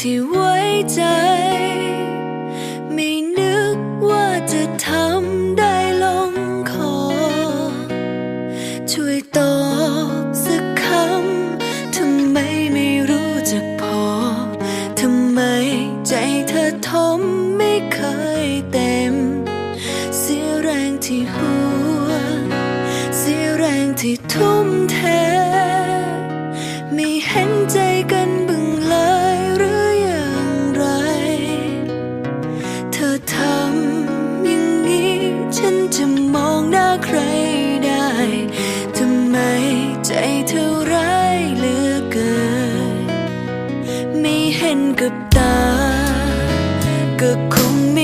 ที่ไว้ใจ ไม่นึกว่าจะทำได้ลงคอ ช่วยตอบสักคำทำไมไม่รู้จักพอ ทำไมใจเธอทมไม่เคยเต็ม เสียแรงที่หัว เสียแรงที่ทุ อทำอย่างนี้ ฉันจะมองหน้าใครได้ทำไมใจเธอร้ายเหลือเกิน ไม่เห็นกับตา ก็คงไม่